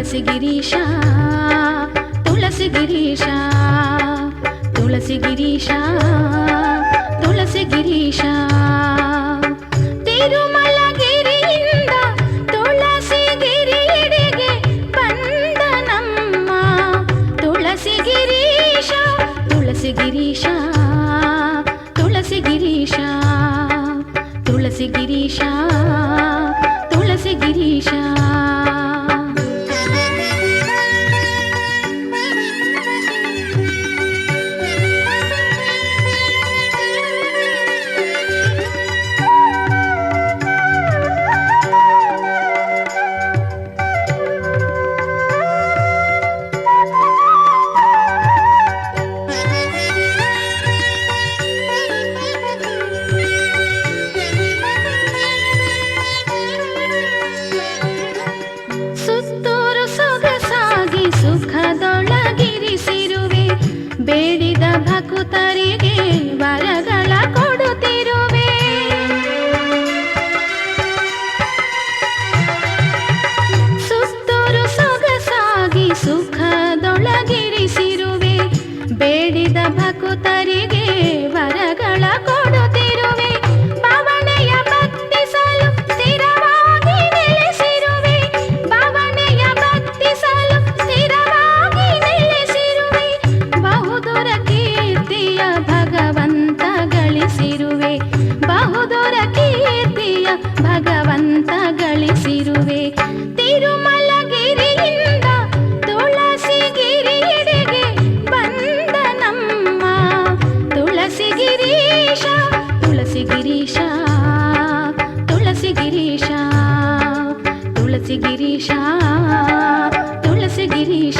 తులసి గిరీశ తులసి గిరీశ తులసి గిరీశ తులసి గిరీశ. తిరుమల గిరిಯಿಂದ తులసి గిరిడిಗೆ ಬಂದನಮ್ಮ తులసి గిరీశ తులసి గిరీశ తులసి గిరీశ తులసి గిరీశ ಬೇಡಿದ ಭಕುತರಿಗೆ తులసి గిరీశ తులసి గిరీశ తులసి గిరీశ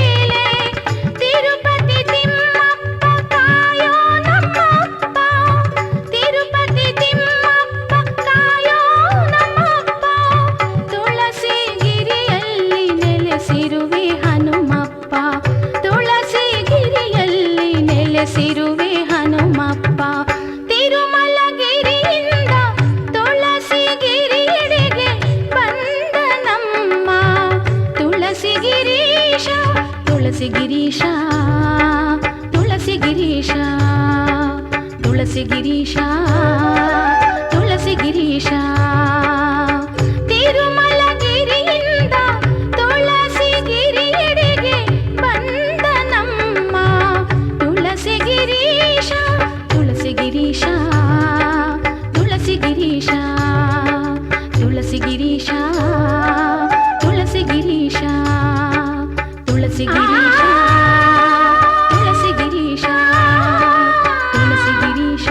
ನೆಲೆಸಿರುವೆ ಹನುಮಪ್ಪ ತಿರುಮಲಗಿರಿಯಿಂದ ತುಳಸಿ ಗಿರಿಯೆಡೆಗೆ ಬಂದ ನಮ್ಮ ತುಳಸಿ ಗಿರೀಶ ತುಳಸಿ ಗಿರೀಶ ತುಳಸಿ ಗಿರೀಶ గిరీశ తులసి గిరీశ తులసి గిరీశ తులసి గిరీశ తులసి గిరీశ.